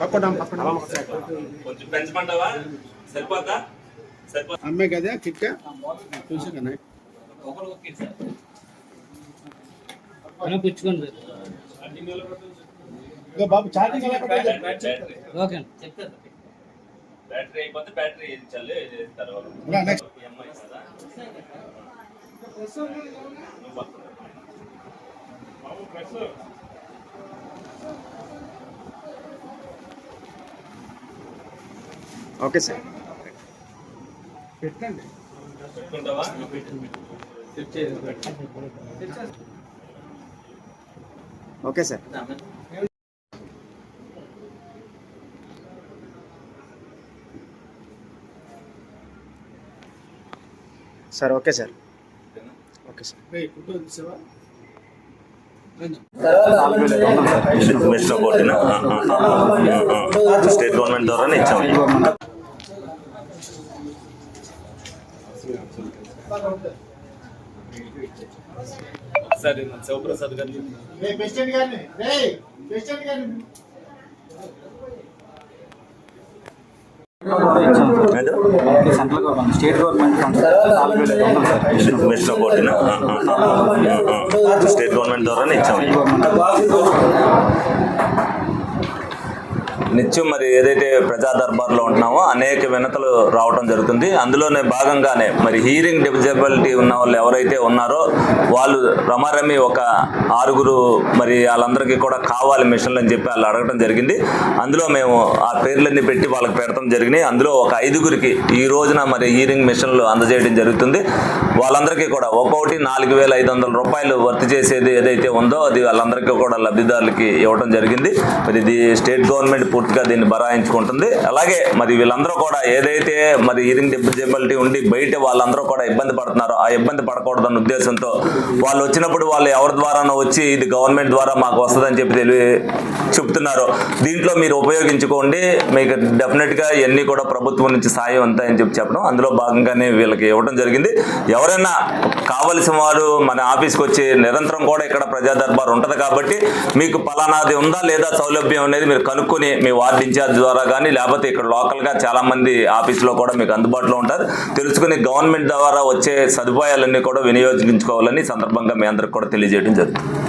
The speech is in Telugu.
పక్కడం పక్కడం కొంచెం పెంచమంటావా సరిపోతా సరిపోతా అమ్మే కదా కిట్ట చూసి కదా మనం పుచ్చుకోండి ఇక బాబు ఛార్జింగ్ ఎలా పెట్టాలి? బ్యాటరీ ఓకే అండి చెప్తారు బ్యాటరీ అయిపోతే బ్యాటరీ ఇచ్చాలి ఇస్తారు ఇంకా నెక్స్ట్ ఎంఐ కదా నువ్వు పక్కన. Okay sir. పెట్టండి. Okay sir. Sir okay sir. Okay sir. State government ద్వారానే ఇచ్చాము ఒకసారి మన శివప్రసాద్ గారు రే ప్రెసిడెంట్ గారిని రే ప్రెసిడెంట్ గారిని. Central government state government funds state government ద్వారానే ఇచ్చాము నిత్యం మరి ఏదైతే ప్రజా దర్బార్లో ఉంటున్నామో అనేక వినతులు రావడం జరుగుతుంది. అందులోనే భాగంగానే మరి హీరింగ్ డిజబిలిటీ ఉన్న వాళ్ళు ఎవరైతే ఉన్నారో వాళ్ళు రమారమి ఒక ఆరుగురు మరి వాళ్ళందరికీ కూడా కావాలి మిషన్లు అని చెప్పి వాళ్ళు అడగడం జరిగింది. అందులో మేము ఆ పేర్లన్నీ పెట్టి వాళ్ళకి పెడతాం జరిగినాయి. అందులో ఒక ఐదుగురికి ఈ రోజున మరి హీరింగ్ మిషన్లు అందజేయడం జరుగుతుంది. వాళ్ళందరికీ కూడా ఒక్కొక్కటి నాలుగు వేల ఐదు వందల రూపాయలు వర్తి చేసేది ఏదైతే ఉందో అది వాళ్ళందరికీ కూడా లబ్ధిదారులకి ఇవ్వడం జరిగింది. మరి ఇది స్టేట్ గవర్నమెంట్ పూర్తి పూర్తిగా దీన్ని బరాయించుకుంటుంది. అలాగే మరి వీళ్ళందరూ కూడా ఏదైతే మరి హీరింగ్ డిజబిలిటీ ఉండి బయట వాళ్ళందరూ కూడా ఇబ్బంది పడుతున్నారో ఆ ఇబ్బంది పడకూడదన్న ఉద్దేశంతో వాళ్ళు వచ్చినప్పుడు వాళ్ళు ఎవరి ద్వారానో వచ్చి ఇది గవర్నమెంట్ ద్వారా మాకు వస్తుందని చెప్పి తెలివి చెప్తున్నారు. దీంట్లో మీరు ఉపయోగించుకోండి. మీకు డెఫినెట్గా ఇవన్నీ కూడా ప్రభుత్వం నుంచి సాయం ఉంటాయని చెప్పి చెప్పడం. అందులో భాగంగానే వీళ్ళకి ఇవ్వడం జరిగింది. ఎవరైనా కావలసిన వారు మన ఆఫీస్కి వచ్చి నిరంతరం కూడా ఇక్కడ ప్రజా దర్బార్ ఉంటుంది కాబట్టి మీకు పలానాది ఉందా లేదా సౌలభ్యం అనేది మీరు కనుక్కొని మీ వార్డు ఇన్ఛార్జ్ ద్వారా కానీ లేకపోతే ఇక్కడ లోకల్గా చాలామంది ఆఫీసులో ఆఫీస్లో కూడా మీకు అందుబాటులో ఉంటారు. తెలుసుకుని గవర్నమెంట్ ద్వారా వచ్చే సదుపాయాలన్నీ కూడా వినియోగించుకోవాలని సందర్భంగా మీ అందరికి కూడా తెలియజేయడం జరుగుతుంది.